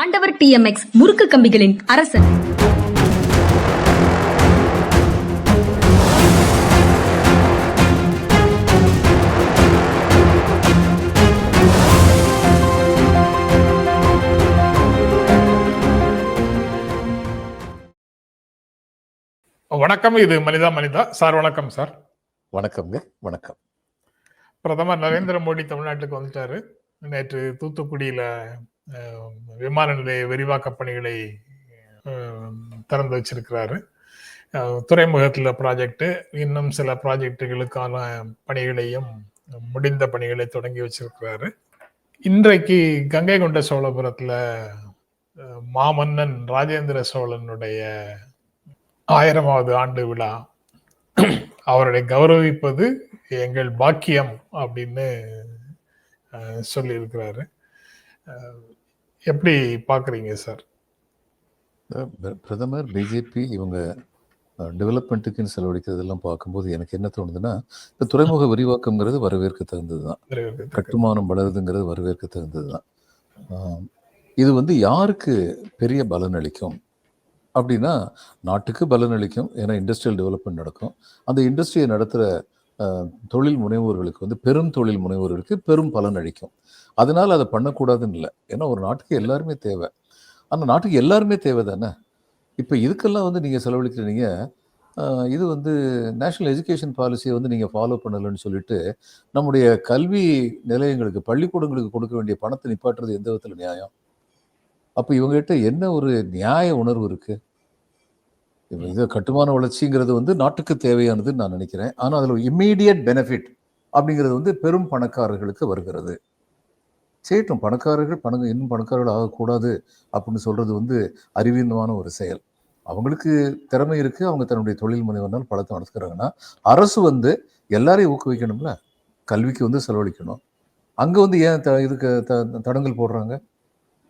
ஆண்டவர் டிஎம்எக்ஸ் முறுக்கு கம்பிகளின் அரசன். வணக்கம் இது மனிதா மனிதா. சார் வணக்கம் சார். வணக்கம்ங்க வணக்கம். பிரதமர் நரேந்திர மோடி தமிழ்நாட்டுக்கு வந்துட்டாரு. நேற்று தூத்துக்குடியில விமான நிலைய விரிவாக்க பணிகளை திறந்து வச்சிருக்கிறாரு. துறைமுகத்தில் துறைமுகத்துல ப்ராஜெக்ட் இன்னும் சில ப்ராஜெக்டுகளுக்கான பணிகளையும் முடிந்த பணிகளை தொடங்கி வச்சிருக்கிறாரு. இன்றைக்கு கங்கை கொண்ட சோழபுரத்தில் மாமன்னன் ராஜேந்திர சோழனுடைய ஆயிரமாவது ஆண்டு விழா அவரை கௌரவிப்பது எங்கள் பாக்கியம் அப்படின்னு சொல்லியிருக்கிறாரு. எப்படி பாக்குறீங்க சார்? பிரதமர் பிஜேபி இவங்க டெவலப்மெண்ட்டுக்குன்னு செலவழிக்கிறதெல்லாம் பார்க்கும்போது எனக்கு என்ன தோணுதுன்னா இந்த துறைமுக விரிவாக்கம்ங்கிறது வரவேற்க தகுந்தது. தான் கட்டுமானம் வளருதுங்கிறது வரவேற்க தகுந்தது தான் இது வந்து யாருக்கு பெரிய பலன் அளிக்கும்? அப்படின்னா நாட்டுக்கு பலன் அளிக்கும். ஏன்னா இண்டஸ்ட்ரியல் டெவலப்மெண்ட் நடக்கும். அந்த இண்டஸ்ட்ரியை நடத்துகிற தொழில் முனைவோர்களுக்கு வந்து பெரும் தொழில் முனைவோர்களுக்கு பெரும் பலன் அளிக்கும். அதனால் அதை பண்ணக்கூடாதுன்னு இல்லை. ஏன்னா ஒரு நாட்டுக்கு எல்லாருமே தேவை. அந்த நாட்டுக்கு எல்லாருமே தேவை தானே? இப்போ இதுக்கெல்லாம் வந்து நீங்கள் செலவழிக்கிறீங்க இது வந்து நேஷனல் எஜுகேஷன் பாலிசியை வந்து நீங்கள் ஃபாலோ பண்ணலைன்னு சொல்லிட்டு நம்முடைய கல்வி நிலையங்களுக்கு பள்ளிக்கூடங்களுக்கு கொடுக்க வேண்டிய பணத்தை நிப்பாட்டுறது எந்த விதத்தில் நியாயம்? அப்போ இவங்ககிட்ட என்ன ஒரு நியாய உணர்வு இருக்குது இப்போ இது கட்டுமான வளர்ச்சிங்கிறது வந்து நாட்டுக்கு தேவையானதுன்னு நான் நினைக்கிறேன். ஆனால் அதில் இம்மீடியட் பெனிஃபிட் அப்படிங்கிறது வந்து பெரும் பணக்காரர்களுக்கு வருகிறது. செய்யட்டும். பணக்காரர்கள் பணம் இன்னும் பணக்காரர்கள் ஆகக்கூடாது அப்படின்னு சொல்கிறது வந்து அறிவீனமான ஒரு செயல். அவங்களுக்கு திறமை இருக்குது அவங்க தன்னுடைய தொழில் முனைவனால் பழத்தை நடத்துக்கிறாங்கன்னா அரசு வந்து எல்லாரையும் ஊக்குவிக்கணும்ல? கல்விக்கு வந்து செலவழிக்கணும். அங்கே வந்து ஏன் த இதுக்கு த தடங்கள் போடுறாங்க?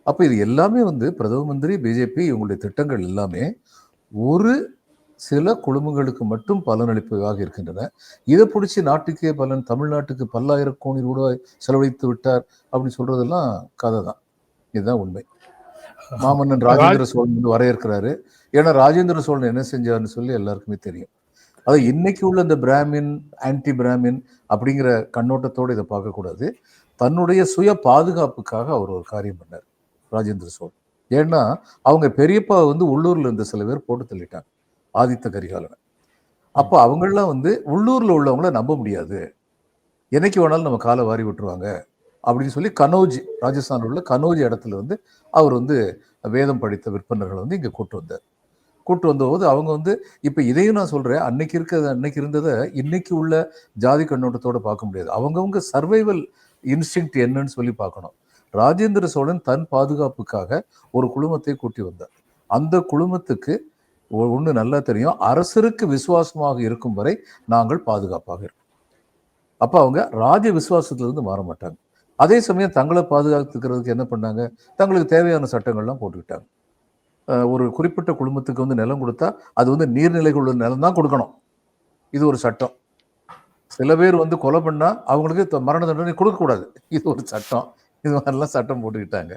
அப்போ இது எல்லாமே வந்து பிரதம மந்திரி பிஜேபி இவங்களுடைய திட்டங்கள் எல்லாமே ஒரு சில குழுமங்களுக்கு மட்டும் பலனளிப்பதாக இருக்கின்றன. இதை பிடிச்சி நாட்டுக்கே பலன் தமிழ்நாட்டுக்கு பல்லாயிரம் கோடி ரூபாய் செலவழித்து விட்டார் அப்படின்னு சொல்றதெல்லாம் கதை தான். இதுதான் உண்மை. மாமன்னன் ராஜேந்திர சோழன் வரையறுக்கிறாரு. ஏன்னா ராஜேந்திர சோழன் என்ன செஞ்சாருன்னு சொல்லி எல்லாருக்குமே தெரியும். அது இன்னைக்கு உள்ள இந்த பிராமின் ஆன்டி பிராமின் அப்படிங்கிற கண்ணோட்டத்தோடு இதை பார்க்கக்கூடாது. தன்னுடைய சுய பாதுகாப்புக்காக அவர் ஒரு காரியம் பண்ணார் ராஜேந்திர சோழன். ஏன்னா அவங்க பெரியப்பா வந்து உள்ளூர்ல இருந்த சில பேர் போட்டு தள்ளிட்டாங்க. ஆதித்த கரிகாலனை. அப்போ அவங்கெல்லாம் வந்து உள்ளூரில் உள்ளவங்கள நம்ப முடியாது. என்னைக்கு வேணாலும் நம்ம காலை வாரி விட்டுருவாங்க. அப்படின்னு சொல்லி கனோஜ் ராஜஸ்தானில் உள்ள கனோஜ் இடத்துல வந்து அவர் வந்து வேதம் படித்த விற்பனர்களை வந்து இங்கே கூட்டு வந்தார். கூட்டு வந்தபோது அவங்க வந்து இப்போ இதையும் நான் சொல்கிறேன் அன்னைக்கு இருக்கிறத அன்னைக்கு இருந்ததை இன்னைக்கு உள்ள ஜாதி கண்ணோட்டத்தோடு பார்க்க முடியாது. அவங்கவுங்க சர்வைவல் இன்ஸ்டிங் என்னன்னு சொல்லி பார்க்கணும். ராஜேந்திர சோழன் தன் பாதுகாப்புக்காக ஒரு குழுமத்தை கூட்டி வந்தார். அந்த குழுமத்துக்கு ஒன்று நல்லா தெரியும். அரசருக்கு விசுவாசமாக இருக்கும் வரை நாங்கள் பாதுகாப்பாக இருக்கோம் அப்போ அவங்க ராஜ விசுவாசத்திலிருந்து மாற மாட்டாங்க. அதே சமயம் தங்களை பாதுகாத்துக்கிறதுக்கு என்ன பண்ணாங்க? தங்களுக்கு தேவையான சட்டங்கள்லாம் போட்டுக்கிட்டாங்க. ஒரு குறிப்பிட்ட குடும்பத்துக்கு வந்து நிலம் கொடுத்தா அது வந்து நீர்நிலைகள் உள்ள நிலம் தான் கொடுக்கணும். இது ஒரு சட்டம். சில பேர் வந்து கொலை பண்ணால் அவங்களுக்கு மரண தண்டனை கொடுக்கக்கூடாது. இது ஒரு சட்டம். இது மாதிரிலாம் சட்டம் போட்டுக்கிட்டாங்க.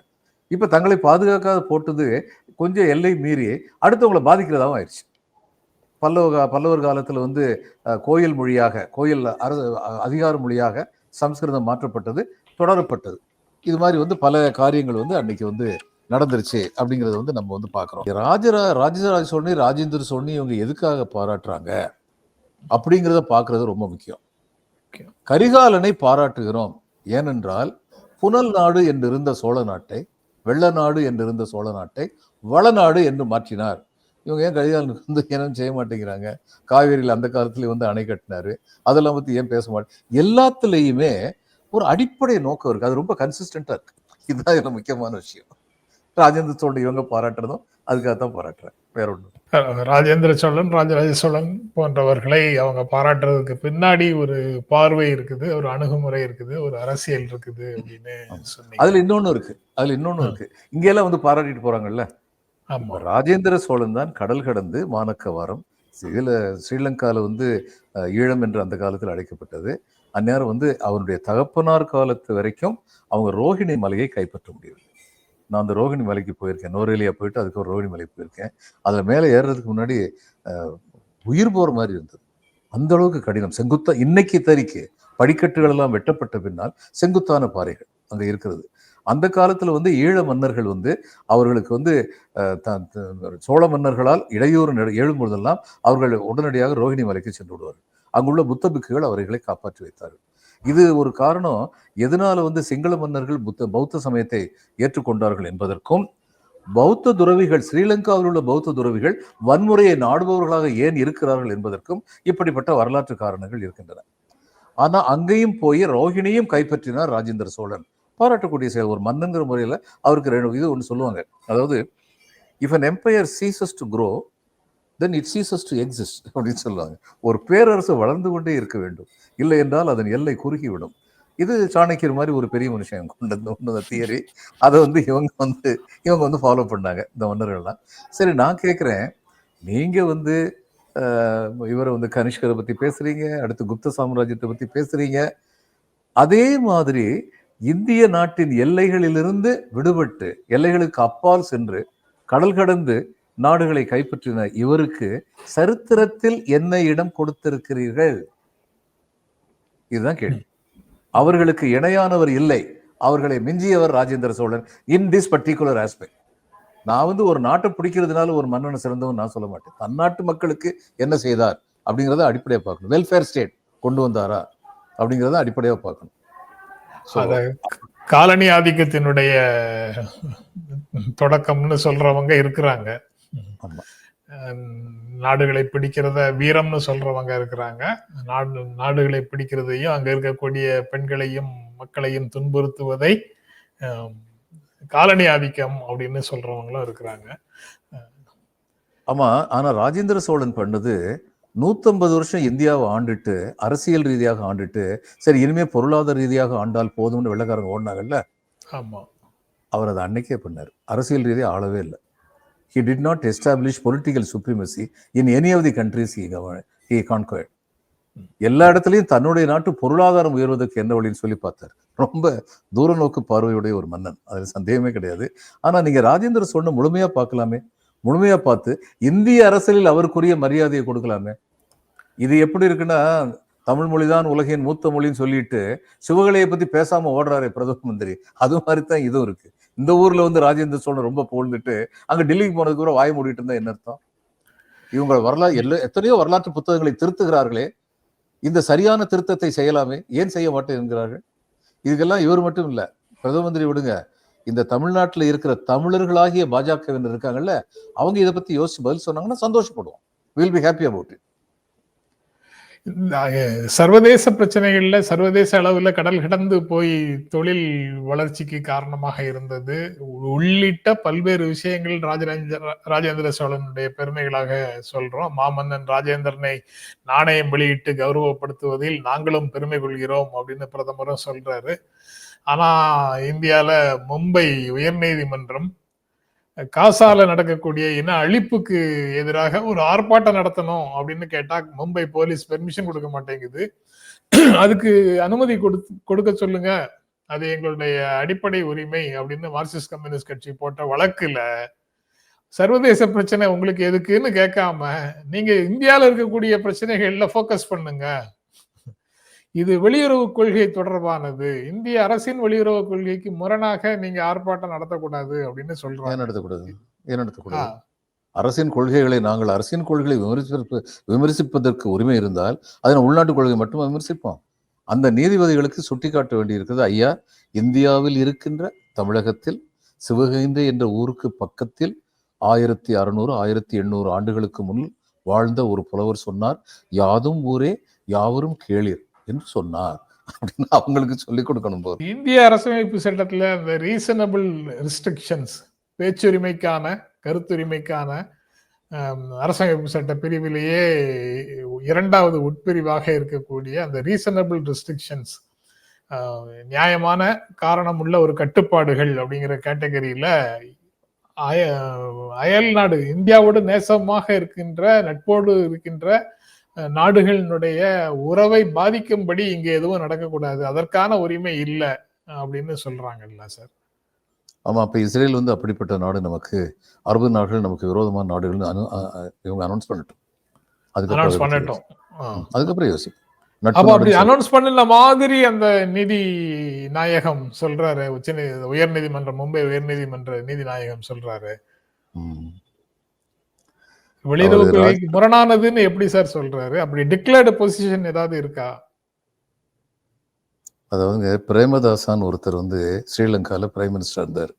இப்போ தங்களை பாதுகாக்காத போட்டது கொஞ்சம் எல்லை மீறி அடுத்தவங்களை பாதிக்கிறதாகவும் ஆயிடுச்சு. பல்லவ பல்லவர் காலத்தில் வந்து கோயில் மொழியாக கோயில் அரசு அதிகார மொழியாக சம்ஸ்கிருதம் மாற்றப்பட்டது தொடரப்பட்டது. இது மாதிரி வந்து பல காரியங்கள் வந்து அன்னைக்கு வந்து நடந்துருச்சு அப்படிங்கிறத வந்து நம்ம வந்து பார்க்குறோம் ராஜரா ராஜராஜ சோழனி ராஜேந்திர சோழனி இவங்க எதுக்காக பாராட்டுறாங்க அப்படிங்கிறத பார்க்குறது ரொம்ப முக்கியம். கரிகாலனை பாராட்டுகிறோம் ஏனென்றால் புனல் நாடு என்றிருந்த சோழ நாட்டை வெள்ள நாடு என்றிருந்த சோழ நாட்டை வளநாடு என்று மாற்றினார். இவங்க ஏன் கரிகாலனுக்கு வந்து ஏனும் செய்ய மாட்டேங்கிறாங்க? காவேரியில் அந்த காலத்துல வந்து அணை கட்டினாரு. அதெல்லாம் பத்தி ஏன் பேச மாட்டேன் எல்லாத்துலேயுமே ஒரு அடிப்படை நோக்கம் இருக்கு. அது ரொம்ப கன்சிஸ்டண்டா இருக்கு. இதுதான் இதுல முக்கியமான விஷயம். ராஜேந்திர சோழன் இவங்க பாராட்டுறதும் அதுக்காக தான் பாராட்டுறேன். வேற அஹ், ராஜேந்திர சோழன் ராஜராஜ சோழன் போன்றவர்களை அவங்க பாராட்டுறதுக்கு பின்னாடி ஒரு பார்வை இருக்குது ஒரு அணுகுமுறை இருக்குது ஒரு அரசியல் இருக்குது அப்படின்னு அதுல இன்னொன்னு இருக்கு. அதுல இன்னொன்னு இருக்கு. இங்க எல்லாம் வந்து பாராட்டிட்டு போறாங்கல்ல? ராஜேந்திர சோழன் தான் கடல் கடந்து மானக்கவாரம் இதில் ஸ்ரீலங்காவில் வந்து ஈழம் என்று அந்த காலத்தில் அழைக்கப்பட்டது. அந்நேரம் வந்து அவனுடைய தகப்பனார் காலத்து வரைக்கும் அவங்க ரோஹிணி மலையை கைப்பற்ற முடியவில்லை. நான் அந்த ரோகிணி மலைக்கு போயிருக்கேன். நோரேலியா போயிட்டு அதுக்கு ஒரு ரோகிணி மலைக்கு போயிருக்கேன். அதில் மேலே ஏறுறதுக்கு முன்னாடி உயிர் போகிற மாதிரி இருந்தது. அந்த அளவுக்கு கடினம். செங்குத்தா இன்னைக்கு தறிக்கு படிக்கட்டுகள் எல்லாம் வெட்டப்பட்ட பின்னால் செங்குத்தான பாறைகள் அங்கே இருக்கிறது. அந்த காலத்தில் வந்து ஈழ மன்னர்கள் வந்து அவர்களுக்கு வந்து த- த- சோழ மன்னர்களால் இடையூறு எழும்பொழுதெல்லாம் அவர்கள் உடனடியாக ரோகிணி மலைக்கு சென்று விடுவார்கள். அங்குள்ள புத்த பிக்குகள் அவர்களை காப்பாற்றி வைத்தார்கள். இது ஒரு காரணம் எதனால வந்து சிங்கள மன்னர்கள் புத்த பௌத்த சமயத்தை ஏற்றுக்கொண்டார்கள் என்பதற்கும் பௌத்த துறவிகள் ஸ்ரீலங்காவில் உள்ள பௌத்த துறவிகள் வன்முறையை நாடுபவர்களாக ஏன் இருக்கிறார்கள் என்பதற்கும் இப்படிப்பட்ட வரலாற்று காரணங்கள் இருக்கின்றன. ஆனால் அங்கேயும் போய் ரோஹிணியும் கைப்பற்றினார் ராஜேந்திர சோழன். பாராட்டக்கூடிய செயல் ஒரு மன்னங்கிற முறையில் அவருக்கு ரெண்டு இது ஒன்று சொல்லுவாங்க. அதாவது if an empire ceases to grow then it ceases to exist அப்படின்னு சொல்லுவாங்க. ஒரு பேரரசு வளர்ந்து கொண்டே இருக்க வேண்டும். இல்லை என்றால் அதன் எல்லை குறுகிவிடும். இது சாணக்கியர் மாதிரி ஒரு பெரிய மனுஷன் கொண்டு வந்து வந்த தியரி அதை வந்து இவங்க வந்து இவங்க வந்து ஃபாலோ பண்ணாங்க இந்த மன்னர்கள்லாம். சரி நான் கேட்குறேன் நீங்கள் வந்து இவரை வந்து கனிஷ்கரை பற்றி பேசுகிறீங்க அடுத்து குப்த சாம்ராஜ்யத்தை பற்றி பேசுறீங்க. அதே மாதிரி இந்திய நாட்டின் எல்லைகளிலிருந்து விடுபட்டு எல்லைகளுக்கு அப்பால் சென்று கடல் கடந்து நாடுகளை கைப்பற்றின இவருக்கு சரித்திரத்தில் என்ன இடம் கொடுத்திருக்கிறீர்கள்? இதுதான் கேள்வி. அவர்களுக்கு இணையானவர் இல்லை. அவர்களை மிஞ்சியவர் Rajendra Chola in this particular aspect நான் வந்து ஒரு நாட்டை பிடிக்கிறதுனால ஒரு மன்னனை சிறந்தவன் நான் சொல்ல மாட்டேன். தன்னாட்டு மக்களுக்கு என்ன செய்தார் அப்படிங்கிறத அடிப்படையாக பார்க்கணும். வெல்ஃபேர் ஸ்டேட் கொண்டு வந்தாரா அப்படிங்கிறத அடிப்படையாக பார்க்கணும். காலனி ஆதிக்கத்தினுடைய தொடக்கம்னு சொல்றவங்க இருக்கிறாங்க. நாடுகளை பிடிக்கிறத வீரம்னு சொல்றவங்க இருக்கிறாங்க. நாடு நாடுகளை பிடிக்கிறதையும் அங்க இருக்கக்கூடிய பெண்களையும் மக்களையும் துன்புறுத்துவதை காலனி ஆதிக்கம் அப்படின்னு சொல்றவங்களும் இருக்கிறாங்க. ஆமா ஆனா ராஜேந்திர சோழன் பண்ணது நூத்தம்பது வருஷம் இந்தியாவை ஆண்டுட்டு அரசியல் ரீதியாக ஆண்டுட்டு சரி இனிமே பொருளாதார ரீதியாக ஆண்டால் போதும்னு வெள்ளக்காரங்க ஓடினாங்கல்ல? ஆமா. அவர் அதை அன்னைக்கே பண்ணார். அரசியல் ரீதியாக ஆளவே இல்லை. He did not establish political supremacy in any of the countries he he conquered எல்லா இடத்துலையும் தன்னுடைய நாட்டு பொருளாதாரம் உயர்வதற்கு என்ன வழின்னு சொல்லி பார்த்தார். ரொம்ப தூர நோக்கு பார்வையுடைய ஒரு மன்னன். அதில் சந்தேகமே கிடையாது. ஆனா நீங்க ராஜேந்திர சோழனை முழுமையா பார்க்கலாமே. முழுமையா பார்த்து இந்திய அரசியலில் அவருக்குரிய மரியாதையை கொடுக்கலாமே. இது எப்படி இருக்குன்னா தமிழ் மொழிதான் உலகின் மூத்த மொழின்னு சொல்லிட்டு சிவகலையை பத்தி பேசாம ஓடுறாரு பிரதம மந்திரி. அது மாதிரி தான் இதுவும் இருக்கு. இந்த ஊர்ல வந்து ராஜேந்திர சோழன் ரொம்ப புகழ்ந்துட்டு அங்க டெல்லிக்கு போனதுக்கு கூட வாய் மூடிட்டு இருந்தா என்ன அர்த்தம்? இவங்க வரலாறு எல்லா எத்தனையோ வரலாற்று புத்தகங்களை திருத்துகிறார்களே. இந்த சரியான திருத்தத்தை செய்யலாமே. ஏன் செய்ய மாட்டேன் என்கிறார்கள் இதுக்கெல்லாம் இவர் மட்டும் இல்லை. பிரதம மந்திரி விடுங்க. இந்த தமிழ்நாட்டில் இருக்கிற தமிழர்களாகிய பாஜகவினர் இருக்காங்கல்ல அவங்க இதை பத்தி யோசிச்சு பதில் சொன்னாங்கன்னா சந்தோஷப்படுவோம். Will be happy about it சர்வதேச பிரச்சனைகள்ல சர்வதேச அளவுல கடல் கடந்து போய் தொழில் வளர்ச்சிக்கு காரணமாக இருந்தது. உள்ளிட்ட பல்வேறு விஷயங்கள் ராஜராஜ ராஜேந்திர சோழனுடைய பெருமைகளாக சொல்றோம். மாமன்னன் ராஜேந்திரனை நாணயம் வெளியிட்டு கௌரவப்படுத்துவதில் நாங்களும் பெருமை கொள்கிறோம் அப்படின்னு பிரதமரும் சொல்றாரு. ஆனா இந்தியால மும்பை உயர்நீதிமன்றம் காசால நடக்கக்கூடிய இன அழிப்புக்கு எதிராக ஒரு ஆர்ப்பாட்டம் நடத்தணும் அப்படின்னு கேட்டா மும்பை போலீஸ் பெர்மிஷன் கொடுக்க மாட்டேங்குது. அதுக்கு அனுமதி கொடுத்து கொடுக்க சொல்லுங்க. அது எங்களுடைய அடிப்படை உரிமை அப்படின்னு மார்க்சிஸ்ட் கம்யூனிஸ்ட் கட்சி போட்ட வழக்குல சர்வதேச பிரச்சனை உங்களுக்கு எதுக்குன்னு கேட்காம நீங்க இந்தியாவில் இருக்கக்கூடிய பிரச்சனைகள்ல ஃபோக்கஸ் பண்ணுங்க. இது வெளியுறவு கொள்கை தொடர்பானது. இந்திய அரசின் வெளியுறவு கொள்கைக்கு முரணாக நீங்க ஆர்ப்பாட்டம் நடத்தக்கூடாது அப்படின்னு சொல்றாங்க. நடத்தக்கூடாது? ஏன் நடத்தக்கூடாது? அரசின் கொள்கைகளை நாங்கள் அரசின் கொள்கைகளை விமர்சிப்பதற்கு விமர்சிப்பதற்கு உரிமை இருந்தால் அதன் உள்நாட்டு கொள்கை மட்டும் விமர்சிப்போம். அந்த நீதிபதிகளுக்கு சுட்டிக்காட்ட வேண்டியிருக்கிறது ஐயா இந்தியாவில் இருக்கின்ற தமிழகத்தில் சிவகங்கை என்ற ஊருக்கு பக்கத்தில் ஆயிரத்தி அறுநூறு ஆயிரத்தி எண்ணூறு ஆண்டுகளுக்கு முன் வாழ்ந்த ஒரு புலவர் சொன்னார் யாதும் ஊரே யாவரும் கேளீர். என்று சொன்னார். அப்படின்னு அவங்களுக்கு சொல்லிக் கொடுக்கணும் போது. இந்திய அரசமைப்பு சட்டத்தில் அந்த ரீசனபிள் ரெஸ்ட்ரிக்ஷன்ஸ் பேச்சுரிமைக்கான கருத்துரிமைக்கான அரசமைப்பு சட்ட பிரிவிலேயே இரண்டாவது உட்பிரிவாக இருக்கக்கூடிய அந்த ரீசனபிள் ரெஸ்ட்ரிக்ஷன்ஸ் நியாயமான காரணம் உள்ள ஒரு கட்டுப்பாடுகள் அப்படிங்கிற கேட்டகரியில அய அயல் நாடு இந்தியாவோடு நேசமாக இருக்கின்ற நட்போடு இருக்கின்ற நாடுகளினுடைய உறவை பாதிக்கும்படி இங்க எதுவும் நடக்கக்கூடாது. அதற்கான உரிமை இல்லை அப்படின்னு சொல்றாங்கல்ல சார். ஆமா அப்ப இஸ்ரேல் வந்து அப்படிப்பட்ட நாடு நமக்கு அரபு நாடுகள் நமக்கு விரோதமான நாடுகள்னு அனு இவங்க அனௌன்ஸ் பண்ணட்டும். அதுக்கப்புறம் அனௌன்ஸ் பண்ணட்டும். அதுக்கப்புறம் யோசிப்போம் அப்ப அப்படி அனௌன்ஸ் பண்ணின மாதிரி அந்த நீதி நாயகம் சொல்றாரு. உச்ச உயர் நீதிமன்றம் மும்பை உயர் நீதிமன்ற நீதி நாயகம் சொல்றாரு. வெளியுறவு கொள்கைக்கு முரணானதுன்னு எப்படி சார் சொல்றாரு? அப்படி டிக்ளேர்டு பொசிஷன் ஏதாவது இருக்கா? அதாவதுங்க பிரேமதாசான் ஒருத்தர் வந்து ஸ்ரீலங்கால பிரைம் மினிஸ்டர் இருந்தார்.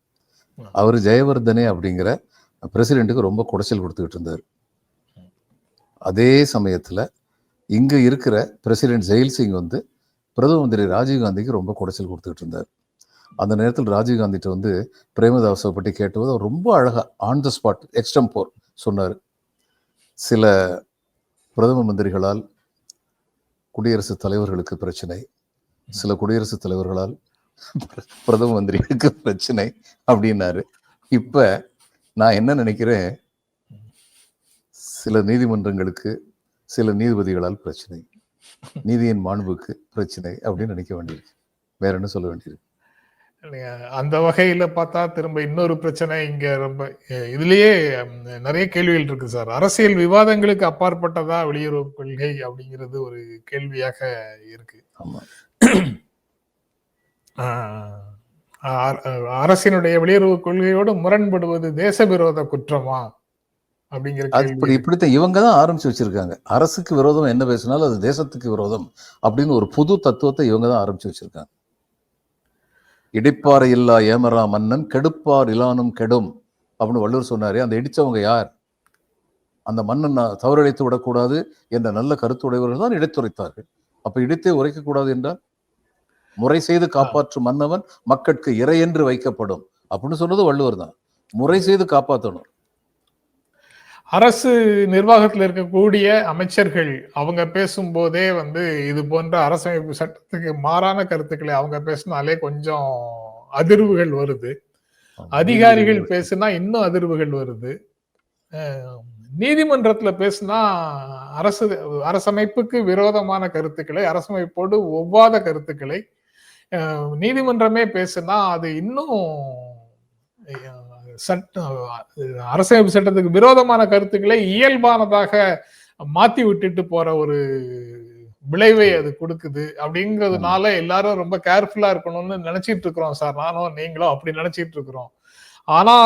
அவர் ஜெயவர்தனே அப்படிங்கிற பிரசிடென்ட்டுக்கு ரொம்ப குடைச்சல் கொடுத்துக்கிட்டு இருந்தார். அதே சமயத்துல இங்க இருக்கிற பிரசிடென்ட் ஜெயில் சிங் வந்து பிரதம மந்திரி ராஜீவ்காந்திக்கு ரொம்ப குடைச்சல் கொடுத்துக்கிட்டு இருந்தார். அந்த நேரத்தில் ராஜீவ்காந்திட்ட வந்து பிரேமதாஸை பற்றி கேட்டபோது அவர் ரொம்ப அழகா ஆன் த ஸ்பாட் எக்ஸ்டம்போர் சொன்னார். சில பிரதம மந்திரிகளால் குடியரசுத் தலைவர்களுக்கு பிரச்சனை சில குடியரசுத் தலைவர்களால் பிரதம மந்திரிகளுக்கு பிரச்சனை அப்படின்னாரு. இப்ப நான் என்ன நினைக்கிறேன்? சில நீதிமன்றங்களுக்கு சில நீதிபதிகளால் பிரச்சனை நீதியின் மாண்புக்கு பிரச்சனை அப்படின்னு நினைக்க வேண்டியிருக்கு. வேற என்ன சொல்ல வேண்டியிருக்கு? அந்த வகையில பார்த்தா திரும்ப இன்னொரு பிரச்சனை இங்க ரொம்ப இதுலயே நிறைய கேள்விகள் இருக்கு சார். அரசியல் விவாதங்களுக்கு அப்பாற்பட்டதா வெளியுறவு கொள்கை அப்படிங்கிறது ஒரு கேள்வியாக இருக்கு. அரசினுடைய வெளியுறவு கொள்கையோடு முரண்படுவது தேச விரோத குற்றமா இப்படி இப்படித்தான் இவங்க தான் ஆரம்பிச்சு வச்சிருக்காங்க. அரசுக்கு விரோதம் என்ன பேசினாலும் அது தேசத்துக்கு விரோதம் அப்படின்னு ஒரு புது தத்துவத்தை இவங்க தான் ஆரம்பிச்சு வச்சிருக்காங்க. இடிப்பாறை இல்லா ஏமரா மன்னன் கெடுப்பார் இலானும் கெடும் அப்படின்னு வள்ளுவர் சொன்னாரே. அந்த இடித்தவங்க யார்? அந்த மன்னன் நான் தவறிழைத்து விடக்கூடாது என்ற நல்ல கருத்துடையவர்கள் தான் இடைத்துரைத்தார்கள். அப்போ இடித்தே உரைக்கக்கூடாது என்றால்? முறை செய்து காப்பாற்றும் மன்னவன் மக்கட்கு இறை என்று வைக்கப்படும் அப்படின்னு சொன்னது வள்ளுவர் தான். முறை செய்து காப்பாற்றணும். அரசு நிர்வாகத்தில் இருக்கக்கூடிய அமைச்சர்கள் அவங்க பேசும்போதே வந்து இது போன்ற அரசமைப்பு சட்டத்துக்கு மாறான கருத்துக்களை அவங்க பேசினாலே கொஞ்சம் அதிர்வுகள் வருது. அதிகாரிகள் பேசுனா இன்னும் அதிர்வுகள் வருது. நீதிமன்றத்துல பேசுனா அரசு அரசமைப்புக்கு விரோதமான கருத்துக்களை அரசமைப்போடு ஒவ்வாத கருத்துக்களை நீதிமன்றமே பேசுனா அது இன்னும் சட்ட அரசமைப்பு சட்டத்துக்கு விரோதமான கருத்துக்களை இயல்பானதாக மாத்தி விட்டுட்டு போற ஒரு விளைவை அது கொடுக்குது அப்படிங்கிறதுனால எல்லாரும் ரொம்ப கேர்ஃபுல்லா இருக்கணும்னு நினைச்சிட்டு இருக்கிறோம் சார். நானும் நீங்களும் அப்படி நினைச்சிட்டு இருக்கிறோம். ஆனா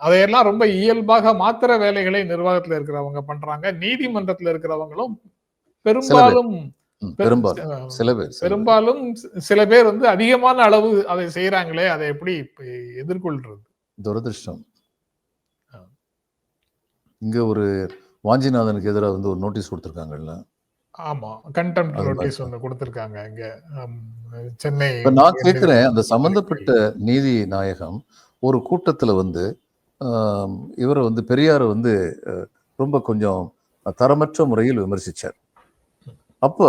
அதையெல்லாம் ரொம்ப இயல்பாக மாத்திர வேலைகளை நிர்வாகத்துல இருக்கிறவங்க பண்றாங்க. நீதிமன்றத்துல இருக்கிறவங்களும் பெரும்பாலும் பெரும்பாலும். சில பேர் வந்து அதிகமான அளவு அதை செய்யறாங்களே அதை எப்படி எதிர்கொள்றது? துரதிருஷ்டம். இங்க ஒரு வாஞ்சிநாதனுக்கு எதிராக வந்து ஒரு நோட்டீஸ் கொடுத்துருக்காங்கல்ல? ஆமா. Contempt notice. ஒண்ணு கொடுத்திருக்காங்க இங்க. சென்னை இப்ப நான் கேட்கிறேன் அந்த சம்பந்தப்பட்ட நீதி நாயகம் ஒரு கூட்டத்துல வந்து இவரை வந்து பெரியாரை வந்து ரொம்ப கொஞ்சம் தரமற்ற முறையில் விமர்சிச்சார். அப்ப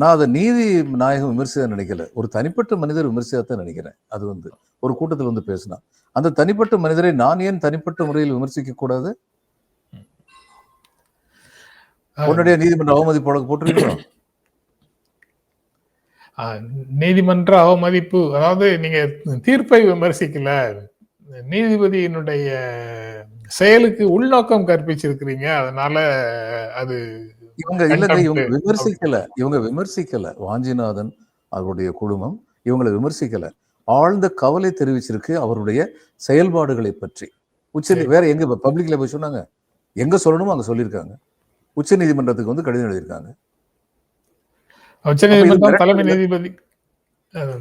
நான் அதை நீதி நாயகம் விமர்சித நினைக்கல. ஒரு தனிப்பட்ட மனிதர் விமர்சிதான் நினைக்கிறேன். அது வந்து ஒரு கூட்டத்தில் வந்து பேசினா. அந்த தனிப்பட்ட மனிதரை நான் ஏன் தனிப்பட்ட முறையில் விமர்சிக்க கூடாது? உன்னுடைய நீதிமன்ற அவமதிப்பு வழக்கு போட்டிருக்கீங்களா நீதிமன்ற அவமதிப்பு அதாவது நீங்க தீர்ப்பை விமர்சிக்கல. நீதிபதியினுடைய செயலுக்கு உள்நோக்கம் கற்பிச்சிருக்கிறீங்க. அதனால அது இவங்க இல்லைங்க இவங்க. விமர்சிக்கல. இவங்க விமர்சிக்கல. வாஞ்சிநாதன் அவருடைய குடும்பம் இவங்களை விமர்சிக்கல. ஆழ்ந்த கவலை தெரிவிச்சிருக்கு அவருடைய செயல்பாடுகளை பற்றி. உச்ச. வேற எங்க பப்ளிக்ல போய் சொன்னாங்க? எங்க சொல்லணுமோ அங்க சொல்லியிருக்காங்க. உச்ச நீதிமன்றத்துக்கு வந்து கடிதம் எழுதியிருக்காங்க. உச்சநீதிமன்றம் மிரட்டல் தலைமை இல்ல? நீதிபதி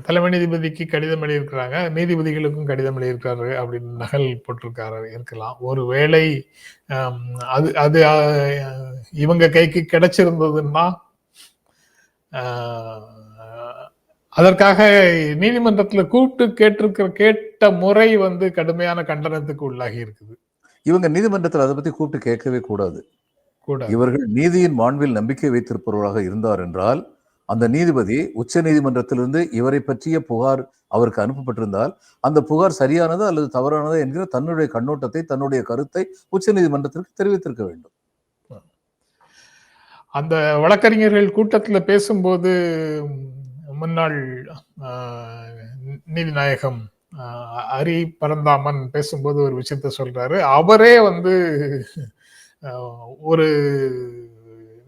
தலைமை நீதிபதிக்கு கடிதம் எழுதியிருக்கிறாங்க. நீதிபதிகளுக்கும் கடிதம் எழுதியிருக்காரு அப்படின்னு நகல் போட்டிருக்காரு இருக்கலாம். ஒருவேளை ஹம், அது அது இவங்க கைக்கு கிடைச்சிருந்ததுன்னா அதற்காக நீதிமன்றத்துல கூப்பிட்டு கேட்டிருக்கிற கேட்ட முறை வந்து கடுமையான கண்டனத்துக்கு உள்ளாகி இருக்குது. இவங்க நீதிமன்றத்தில் அதை பத்தி கூப்பிட்டு கேட்கவே கூடாது. கூட இவர்கள் நீதியின் மாண்பில் நம்பிக்கை வைத்திருப்பவர்களாக இருந்தார் என்றால் அந்த நீதிபதி உச்ச நீதிமன்றத்திலிருந்து இவரை பற்றிய புகார் அவருக்கு அனுப்பப்பட்டிருந்தால் அந்த புகார் சரியானது அல்லது தவறானது என்கிற தன்னுடைய கண்ணோட்டத்தை தன்னுடைய கருத்தை உச்ச நீதிமன்றத்திற்கு தெரிவித்திருக்க வேண்டும். அந்த வழக்கறிஞர்கள் கூட்டத்தில் பேசும்போது முன்னாள் நீதிநாயகம் அரி ஹரி பரந்தாமன் பேசும்போது ஒரு விஷயத்த சொல்றாரு. அவரே வந்து ஒரு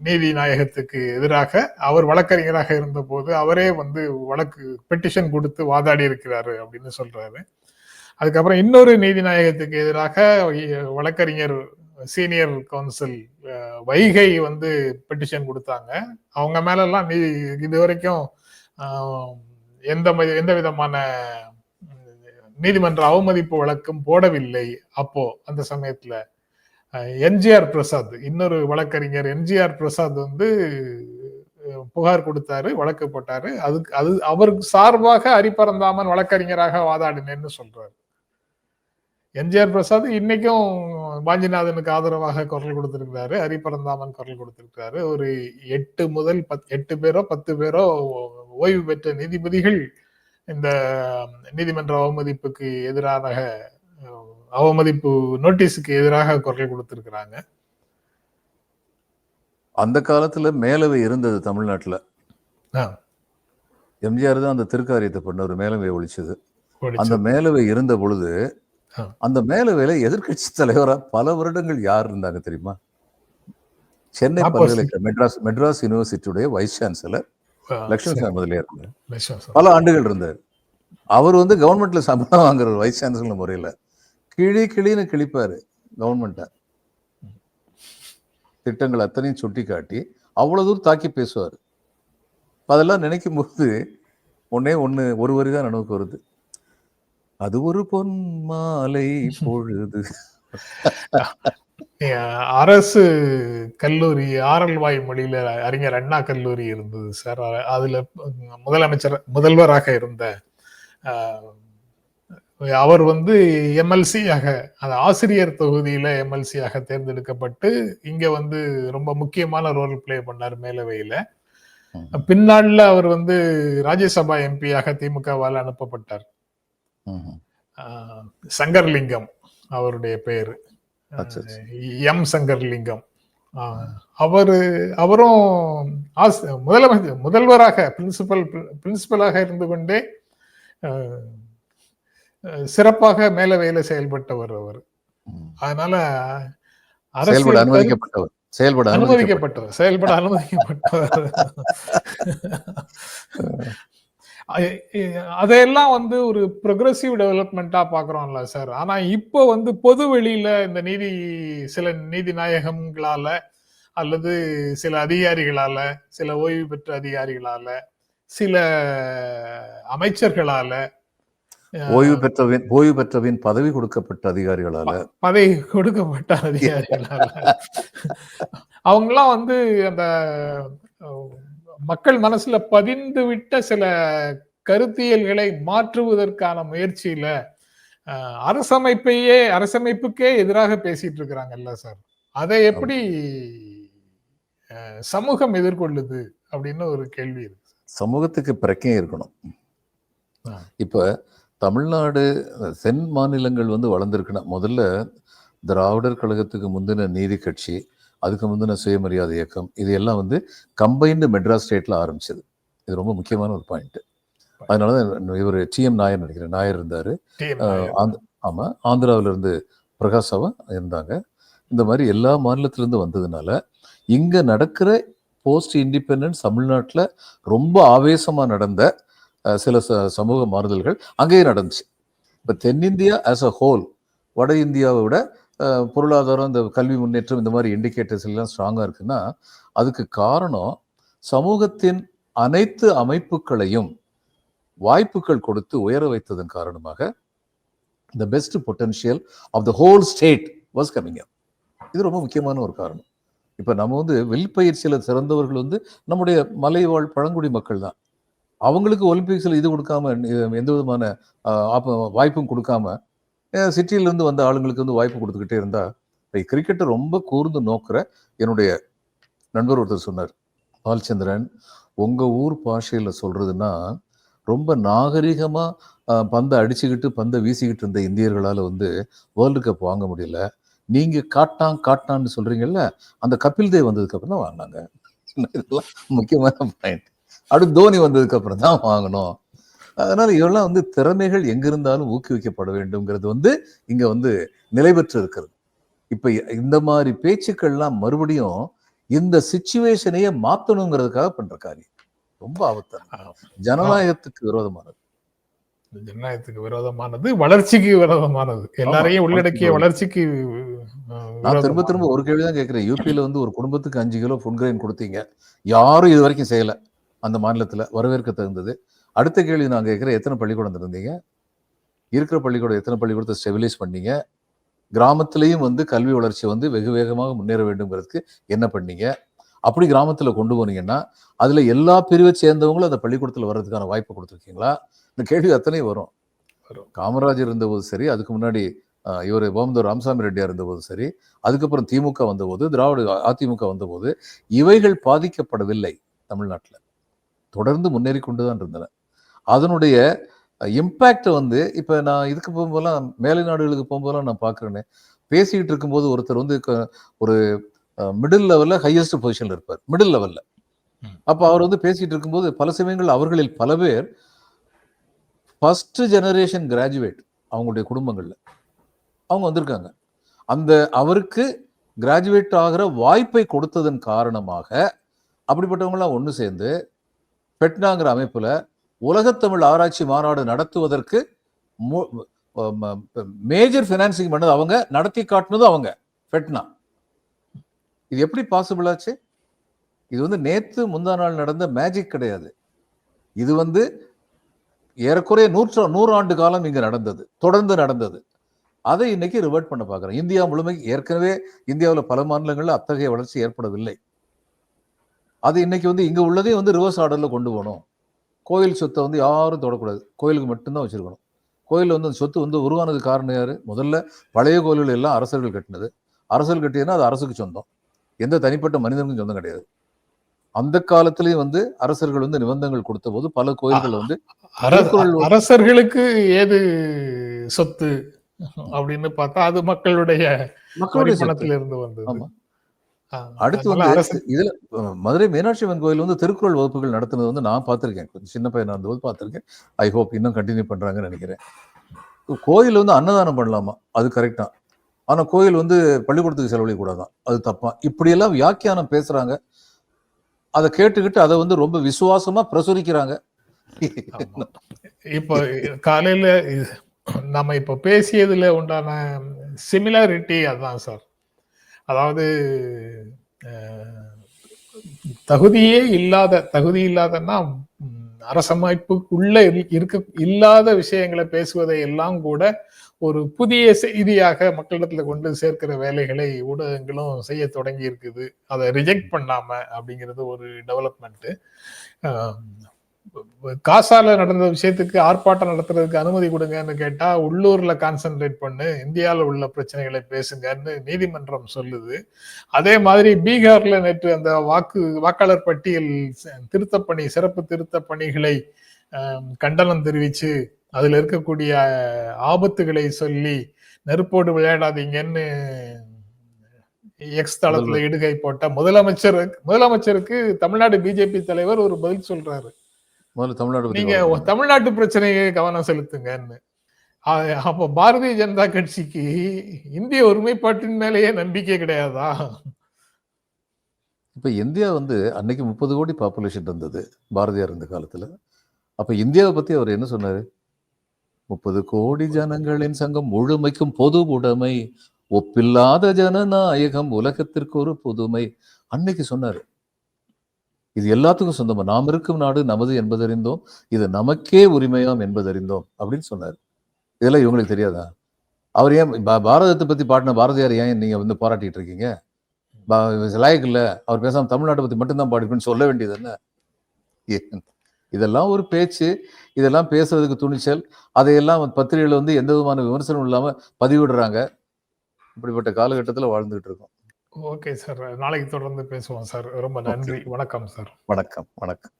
நீதி நாயகத்துக்கு எதிராக அவர் வழக்கறிஞராக இருந்தபோது அவரே வந்து வழக்கு பெட்டிஷன் கொடுத்து வாதாடி இருக்கிறாரு அப்படின்னு சொல்றாரு. அதுக்கப்புறம் இன்னொரு நீதி நாயகத்துக்கு எதிராக வழக்கறிஞர் சீனியர் கவுன்சில் வைகை வந்து பெட்டிஷன் கொடுத்தாங்க. அவங்க மேலெல்லாம் நீ இது வரைக்கும் எந்த எந்த விதமான நீதிமன்ற அவமதிப்பு வழக்கம் போடவில்லை அப்போ அந்த சமயத்துல. என்ஜிஆர் பிரசாத் இன்னொரு வழக்கறிஞர் எம்ஜிஆர் பிரசாத் வந்து புகார் கொடுத்தாரு வழக்கு போட்டாரு. அதுக்கு அது அவருக்கு சார்பாக ஹரிபரந்தாமன் வழக்கறிஞராக வாதாடினேன்னு சொல்றாரு. என்ஜிஆர் பிரசாத் இன்னைக்கும் வாஞ்சிநாதனுக்கு ஆதரவாக குரல் கொடுத்திருக்கிறாரு ஹரிபரந்தாமன் குரல் கொடுத்திருக்கிறாரு. ஒரு எட்டு முதல் பத் எட்டு பேரோ பத்து பேரோ ஓய்வு பெற்ற நீதிபதிகள் இந்த நீதிமன்ற அவமதிப்புக்கு எதிராக அவமதிப்பு நோட்டீஸுக்கு எதிராக குரல் கொடுத்திருக்கிறாங்க அந்த காலத்துல மேலவை இருந்தது தமிழ்நாட்டுல எம்ஜிஆர் தான் அந்த திருக்காரியத்தை பண்ண ஒரு மேலவை ஒழிச்சது ஒழிச்சு. அந்த மேலவை இருந்த பொழுது. அந்த மேலவையில எதிர்க்கட்சி தலைவரா பல வருடங்கள் யார் இருந்தாங்க தெரியுமா சென்னை. பல்கலைக்கழக மெட்ராஸ் மெட்ராஸ் யூனிவர்சிட்டியுடைய வைஸ் சான்சலர் லட்சுமி இருந்தார் சார். பல ஆண்டுகள் இருந்தார் அவர் வந்து கவர்மெண்ட்ல சம்பளம் வாங்குற வைஸ் சான்சலர் முறையில கிளி கிளின்னு கிழிப்பாரு கவர்மெண்ட்டை திட்டங்கள் அத்தனையும் சுட்டி காட்டி அவ்வளவு தூரம் தாக்கி பேசுவார். அதெல்லாம் நினைக்கும் போது ஒன்னே ஒண்ணு ஒரு வரி தான் நினைவுக்கு வருது. அது ஒரு பொன் மாலை பொழுது. அரசு கல்லூரி ஆரல்வாய் மொழியில அறிஞர் அண்ணா கல்லூரி இருந்தது சார். அதுல முதலமைச்சர் முதல்வராக இருந்த அவர் வந்து எம்எல்சி ஆக அந்த ஆசிரியர் தொகுதியில எம்எல்சி ஆக தேர்ந்தெடுக்கப்பட்டு இங்க வந்து ரொம்ப முக்கியமான ரோல் ப்ளே பண்ணார் மேலவையில. பின்னாள்ல அவர் வந்து ராஜ்யசபா எம்பியாக திமுகவால் அனுப்பப்பட்டார். சங்கர்லிங்கம் அவருடைய பெயர். எம் சங்கர்லிங்கம். அவரு அவரும் முதலமைச்சர் முதல்வராக பிரின்சிபல் பிரின்சிபலாக இருந்து கொண்டே சிறப்பாக மேலவையில செயல்பட்டவர் அவர். அதனால செயல்பட அனுமதிக்கப்பட்டவர். செயல்பட அனுமதிக்கப்பட்டவர். செயல்பட அனுமதிக்கப்பட்டவர். அதையெல்லாம் வந்து ஒரு ப்ரொக்ரெசிவ் டெவலப்மெண்ட்டா பாக்குறோம்ல சார் ஆனா இப்போ வந்து பொது வெளியில இந்த நீதி சில நீதி நாயகங்களால அல்லது சில அதிகாரிகளால சில ஓய்வு பெற்ற அதிகாரிகளால சில அமைச்சர்களால ஓய்வு பெற்றவின் ஓய்வு பெற்றவின் பதவி கொடுக்கப்பட்ட அதிகாரிகளால பதவி கொடுக்கப்பட்ட அதிகாரிகளால. அவங்கெல்லாம் வந்து அந்த மக்கள் மனசுல பதிந்து விட்ட சில கருத்தியல்களை மாற்றுவதற்கான முயற்சியில அரசமைப்பையே அரசமைப்புக்கே எதிராக பேசிட்டு இருக்கிறாங்கல்ல சார். அதை எப்படி சமூகம் எதிர்கொள்ளுது அப்படின்னு ஒரு கேள்வி இருக்கு சமூகத்துக்கு பிரக்கையும் இருக்கணும். இப்ப தமிழ்நாடு தென் மாநிலங்கள் வந்து வளர்ந்துருக்குன்னா முதல்ல திராவிடர் கழகத்துக்கு முந்தின நீதி கட்சி அதுக்கு முந்தின சுயமரியாதை இயக்கம் இது எல்லாம் வந்து கம்பைன்டு மெட்ராஸ் ஸ்டேட்ல ஆரம்பிச்சது. இது ரொம்ப முக்கியமான ஒரு பாயிண்ட் அதனாலதான் இவர் டிஎம் நாயர் நினைக்கிறேன். நாயர் இருந்தாரு. TM ஆஹ் நாயர். ஆந்த்- ஆமா ஆந்திராவில இருந்து பிரகாசாவா இருந்தாங்க. இந்த மாதிரி எல்லா மாநிலத்தில இருந்து வந்ததுனால இங்க நடக்கிற போஸ்ட் இண்டிபெண்டன்ஸ் தமிழ்நாட்டுல ரொம்ப ஆவேசமா நடந்த சில ச- சமூக மாறுதல்கள் அங்கேயும் நடந்துச்சு. இப்போ தென்னிந்தியா ஆஸ் அ ஹோல் வட இந்தியாவை விட பொருளாதாரம் இந்த கல்வி முன்னேற்றம் இந்த மாதிரி இண்டிகேட்டர்ஸ் எல்லாம் ஸ்ட்ராங்காக இருக்குன்னா அதுக்கு காரணம் சமூகத்தின் அனைத்து அமைப்புகளையும் வாய்ப்புகள் கொடுத்து உயர வைத்ததன் காரணமாக the best potential of the whole state was coming இது ரொம்ப முக்கியமான ஒரு காரணம். இப்போ நம்ம வந்து வெளிப்பயிற்சியில் சிறந்தவர்கள் வந்து நம்முடைய மலைவாழ் பழங்குடி மக்கள் தான் அவங்களுக்கு ஒலிம்பிக்ஸில் இது கொடுக்காம எந்த விதமான ஆப்ப- வாய்ப்பும் கொடுக்காம சிட்டியிலேருந்து வந்த ஆளுங்களுக்கு வந்து வாய்ப்பு கொடுத்துக்கிட்டே இருந்தா கிரிக்கெட்டை ரொம்ப கூர்ந்து நோக்கிற என்னுடைய நண்பர் ஒருத்தர் சொன்னார். பால்சந்திரன் உங்கள் ஊர் பாஷையில் சொல்கிறதுன்னா ரொம்ப நாகரிகமாக பந்தை அடிச்சுக்கிட்டு பந்தை வீசிக்கிட்டு இருந்த இந்தியர்களால் வந்து வேர்ல்டு கப் வாங்க முடியல. நீங்கள் காட்டான் காட்டான்னு சொல்கிறீங்கல்ல அந்த கபில் தேவ் வந்ததுக்கப்புறம் தான் வாங்கினாங்க. இதெல்லாம் முக்கியமான பாயிண்ட் அடுத்து தோனி வந்ததுக்கு அப்புறம் தான் வாங்கணும். அதனால இதெல்லாம் வந்து திறமைகள் எங்கிருந்தாலும் ஊக்குவிக்கப்பட வேண்டும்ங்கிறது வந்து இங்க வந்து நிலை பெற்று இருக்கிறது. இப்ப இந்த மாதிரி பேச்சுக்கள்லாம் மறுபடியும் இந்த சுச்சுவேஷனையே மாத்தணுங்கிறதுக்காக பண்ற காரியம். ரொம்ப ஆபத்தான ஜனநாயகத்துக்கு விரோதமானது. ஜனநாயகத்துக்கு விரோதமானது வளர்ச்சிக்கு விரோதமானது. எல்லாரையும் உள்ளடக்கிய வளர்ச்சிக்கு நான் திரும்ப. திரும்ப ஒரு கேள்வி தான் கேட்கிறேன் யூபியில வந்து ஒரு குடும்பத்துக்கு அஞ்சு கிலோ ஃபுட் கிரெயின் கொடுத்தீங்க. யாரும் இது வரைக்கும் செய்யல. அந்த மாநிலத்துல வரவேற்க தகுந்தது அடுத்த கேள்வி நான் கேட்கிறேன் எத்தனை பள்ளிக்கூடம் இருந்தீங்க இருக்கிற பள்ளிக்கூடம் எத்தனை பள்ளிக்கூடத்தை ஸ்டெபிலைஸ் பண்ணீங்க? கிராமத்திலையும் வந்து கல்வி வளர்ச்சி வந்து வெகு வேகமாக முன்னேற வேண்டுங்கிறதுக்கு என்ன பண்ணீங்க? அப்படி கிராமத்துல கொண்டு போனீங்கன்னா அதுல எல்லா பிரிவை சேர்ந்தவங்களும் அந்த பள்ளிக்கூடத்துல வர்றதுக்கான வாய்ப்பு கொடுத்துருக்கீங்களா? இந்த கேள்வி அத்தனையும் வரும். காமராஜர் இருந்தபோது சரி அதுக்கு முன்னாடி இவர் ஓமந்தூர் ராமசாமி ரெட்டியார் இருந்தபோது சரி அதுக்கப்புறம் திமுக வந்தபோது திராவிட அதிமுக வந்தபோது இவைகள் பாதிக்கப்படவில்லை தமிழ்நாட்டில். தொடர்ந்து முன்னேறி கொண்டு தான் இருந்தன. அதனுடைய இம்பேக்ட் வந்து இப்போ நான் இதுக்கு போகும்போதெல்லாம் மேலை நாடுகளுக்கு போகும்போதெல்லாம் நான் பார்க்குறேனே பேசிக்கிட்டு இருக்கும்போது ஒருத்தர் வந்து ஒரு மிடில் லெவலில் ஹையஸ்ட் பொசிஷனில் இருப்பார். மிடில் லெவலில். அப்போ அவர் வந்து பேசிட்டு இருக்கும்போது பல சமயங்கள் அவர்களில் பல பேர் ஃபர்ஸ்ட் ஜெனரேஷன் கிராஜுவேட் அவங்களுடைய குடும்பங்கள்ல அவங்க வந்திருக்காங்க. அந்த அவருக்கு கிராஜுவேட் ஆகிற வாய்ப்பை கொடுத்ததன் காரணமாக அப்படிப்பட்டவங்களாம் ஒன்று சேர்ந்து பெட்னாங்கிற அமைப்பில் உலகத்தமிழ் ஆராய்ச்சி மாநாடு நடத்துவதற்கு மேஜர் ஃபினான்சிங் பண்ணது அவங்க நடத்தி காட்டினதும் அவங்க பெட்னா. இது எப்படி பாசிபிள் ஆச்சு? இது வந்து நேற்று முந்தா நாள் நடந்த மேஜிக் கிடையாது. இது வந்து ஏறக்குறைய நூற்று நூறாண்டு காலம் இங்கே நடந்தது தொடர்ந்து நடந்தது. அதை இன்னைக்கு ரிவர்ட் பண்ண பார்க்குறேன் இந்தியா முழுமை ஏற்கனவே இந்தியாவில் பல மாநிலங்களில் அத்தகைய வளர்ச்சி ஏற்படவில்லை. அது இன்னைக்கு வந்து இங்க உள்ளதே வந்து ரிவர்ஸ் ஆர்டர்ல கொண்டு போகணும். கோயில் சொத்தை வந்து யாரும் தொடக்கூடாது. கோயிலுக்கு மட்டும்தான் வச்சிருக்கணும். கோயில் வந்து அந்த சொத்து வந்து உருவானது காரணம் யாரு? முதல்ல பழைய கோயில்கள் எல்லாம் அரசர்கள் கட்டினது. அரசர்கள் கட்டியதுன்னா அது அரசுக்கு சொந்தம். எந்த தனிப்பட்ட மனிதனுக்கும் சொந்தம் கிடையாது. அந்த காலத்திலேயும் வந்து அரசர்கள் வந்து நிபந்தங்கள் கொடுத்த போது பல கோயில்கள் வந்து அரசர்களுக்கு ஏது சொத்து அப்படின்னு பார்த்தா அது மக்களுடைய மக்களுடைய இருந்து வந்தது. அடுத்து வந்து இதுல மதுரை மீனாட்சி அம்மன் கோயில் வந்து திருக்குறள் வகுப்புகள் நடத்துனது வந்து நான் பார்த்திருக்கேன். கொஞ்சம் சின்ன பையனா இருந்தபோது பார்த்திருக்கேன். ஐ ஹோப் இன்னும் கண்டினியூ பண்றாங்கன்னு நினைக்கிறேன். கோயில் வந்து அன்னதானம் பண்ணலாமா? அது கரெக்டா ஆனா கோயில் வந்து பள்ளிக்கூடத்துக்கு செலவழிக்க கூடாதான் அது தப்பா. இப்படியெல்லாம் வியாக்கியானம் பேசுறாங்க. அதை கேட்டுக்கிட்டு அதை வந்து ரொம்ப விசுவாசமா பிரசுரிக்கிறாங்க. இப்போ காலையில நம்ம இப்போ பேசியதுல உண்டான சிமிலாரிட்டி அதான் சார். அதாவது தகுதியே இல்லாத தகுதி இல்லாதன்னா அரசமைப்பு அரசமைப்புக்குள்ள இரு- இருக்க இல்லாத விஷயங்களை பேசுவதை எல்லாம் கூட ஒரு புதிய செய்தியாக மக்களிடத்துல கொண்டு சேர்க்கிற வேலைகளை ஊடகங்களும் செய்ய தொடங்கி இருக்குது. அதை ரிஜெக்ட் பண்ணாம அப்படிங்கிறது ஒரு டெவலப்மெண்ட் காசால நடந்த விஷயத்துக்கு ஆர்ப்பாட்டம் நடத்துறதுக்கு அனுமதி கொடுங்கன்னு கேட்டா உள்ளூர்ல கான்சென்ட்ரேட் பண்ணு இந்தியால உள்ள பிரச்சனைகளை பேசுங்கன்னு நீதிமன்றம் சொல்லுது. அதே மாதிரி பீகார்ல நேற்று அந்த வாக்கு வாக்காளர் பட்டியல் ச- திருத்தப் பணி சிறப்பு திருத்த பணிகளை கண்டனம் தெரிவிச்சு அதுல இருக்கக்கூடிய ஆபத்துகளை சொல்லி நெருப்போடு விளையாடாதீங்கன்னு எக்ஸ் தளத்துல இடுகை போட்ட முதலமைச்சர் முதலமைச்சருக்கு தமிழ்நாடு பிஜேபி தலைவர் ஒரு பதில் சொல்றாரு. முதல்ல தமிழ்நாடு நீங்க. தமிழ்நாட்டு பிரச்சனையை கவனம் செலுத்துங்கன்னு. அப்ப பாரதிய ஜனதா கட்சிக்கு இந்திய ஒருமைப்பாட்டின் மேலேயே நம்பிக்கை கிடையாதா? இப்ப இந்தியா வந்து அன்னைக்கு முப்பது கோடி பாப்புலேஷன் இருந்தது பாரதியார் இருந்த காலத்துல. அப்ப இந்தியாவை பத்தி அவர் என்ன சொன்னாரு? முப்பது கோடி ஜனங்களின் சங்கம் முழுமைக்கும் பொது உடைமை ஒப்பில்லாத ஜனநாயகம் உலகத்திற்கு ஒரு புதுமை. அன்னைக்கு சொன்னாரு. இது எல்லாத்துக்கும் சொந்தமா. நாம் இருக்கும் நாடு நமது என்பதறிந்தோம். இது நமக்கே உரிமையாம் என்பதறிந்தோம் அப்படின்னு சொன்னார். இதெல்லாம் இவங்களுக்கு தெரியாதா? அவர் ஏன் பா- பாரதத்தை பத்தி பாடின பாரதியார் ஏன் நீங்க வந்து பாராட்டிட்டு இருக்கீங்க? பா- இல்லை. அவர் பேசாம தமிழ்நாட்டை பத்தி மட்டும்தான் பாடிக்கணும்னு சொல்ல வேண்டியது என்ன? இதெல்லாம் ஒரு பேச்சு. இதெல்லாம் பேசுறதுக்கு துணிச்சல். அதையெல்லாம் பத்திரிகையில் வந்து எந்த விதமான விமர்சனம் இல்லாம பதிவிடுறாங்க. இப்படிப்பட்ட காலகட்டத்துல வாழ்ந்துகிட்டு இருக்கோம். ஓகே சார் நாளைக்கு தொடர்ந்து பேசுவோம் சார் ரொம்ப நன்றி. வணக்கம் சார் வணக்கம் வணக்கம்.